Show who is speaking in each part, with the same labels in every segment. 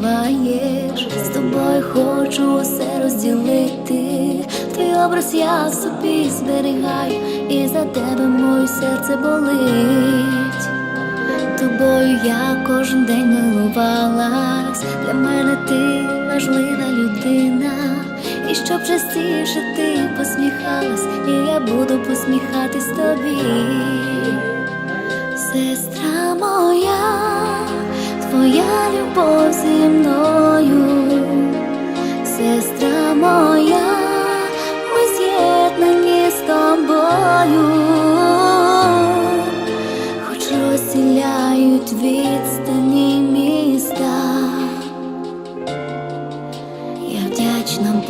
Speaker 1: відчуваєш, з тобою хочу усе розділити. Твій образ я собі зберігаю, і за тебе моє серце болить. Тобою я кожен день милувалась, для мене ти важлива людина. І щоб частіше ти посміхалась, і я буду посміхатись тобі. Сестра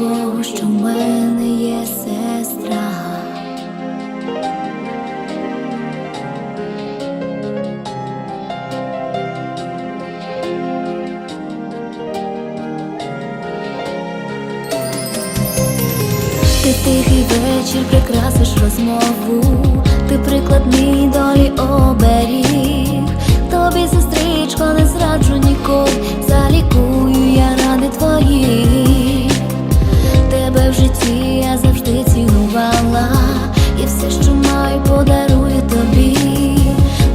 Speaker 1: Богу, що в мене є сестра. Ти тихий вечір прикрасиш розмову, ти приклад мій долі оберіг. В житті я завжди цінувала, і все, що маю, подарую тобі.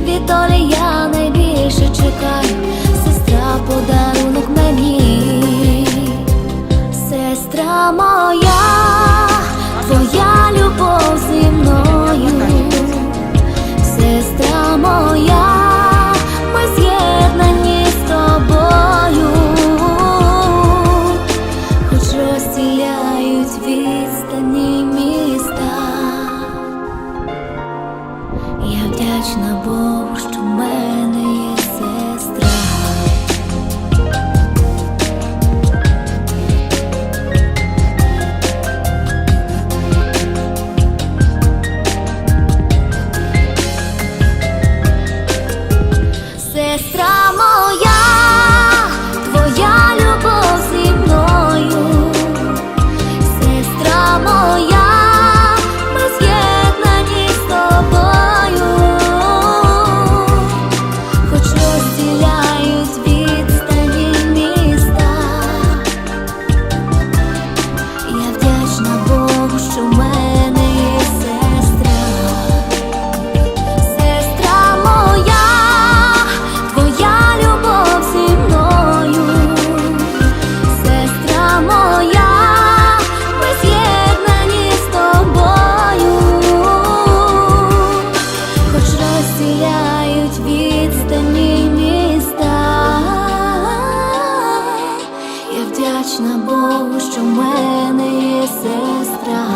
Speaker 1: Від долі я найбільше чекаю, сестра, подарунок мені. Сестра моя, вдячна Богу, що мене вдячна Богу, що в мене є сестра.